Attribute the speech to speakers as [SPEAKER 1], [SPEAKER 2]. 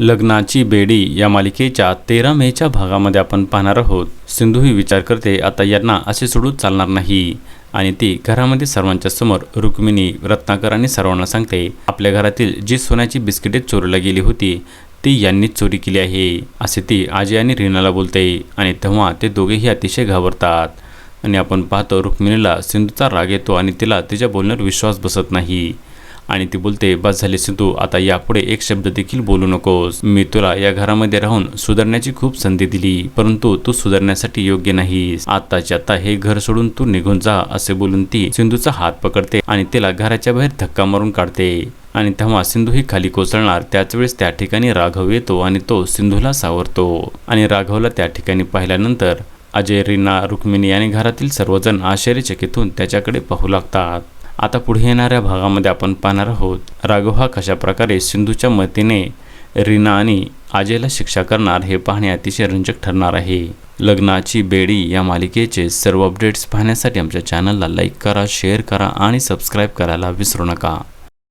[SPEAKER 1] लग्नाची बेडी या मालिकेच्या तेरा मेच्या भागामध्ये आपण पाहणार आहोत. सिंधू ही विचार करते आता यांना असे सोडून चालणार नाही. आणि ती घरामध्ये सर्वांच्या समोर रुक्मिणी रत्नाकर आणि सर्वांना सांगते आपल्या घरातील जी सोन्याची बिस्किटे चोरीला गेली होती ती यांनीच चोरी केली आहे असे ती आजी आणि रीनाला बोलते. आणि तेव्हा ते दोघेही अतिशय घाबरतात. आणि आपण पाहतो रुक्मिणीला सिंधूचा राग येतो आणि तिला तिच्या बोलण्यावर विश्वास बसत नाही. आणि ती बोलते बस झाली सिंधू आता यापुढे एक शब्द देखील बोलू नकोस. मी तुला या घरामध्ये राहून सुधारण्याची खूप संधी दिली परंतु तू सुधारण्यासाठी योग्य नाहीस. आताच्या आता हे घर सोडून तू निघून जा असे बोलून ती सिंधूचा हात पकडते आणि तिला घराच्या बाहेर धक्का मारून काढते. आणि तेव्हा सिंधू ही खाली कोसळणार. त्याच वेळेस त्या ठिकाणी राघव येतो आणि तो सिंधूला सावरतो. आणि राघवला त्या ठिकाणी पाहिल्यानंतर अजय रीना रुक्मिणी आणि घरातील सर्वजण आश्चर्यचकितून त्याच्याकडे पाहू लागतात. आता पुढे येणाऱ्या भागामध्ये आपण पाहणार आहोत. राघव हा कशा प्रकारे सिंधूच्या मतीने रीना आणि आजेला शिक्षा करणार हे पाहणे अतिशय रंजक ठरणार आहे. लग्नाची बेडी या मालिकेचे सर्व अपडेट्स पाहण्यासाठी आमच्या चॅनलला लाईक करा शेअर करा आणि सबस्क्राईब करायला विसरू नका.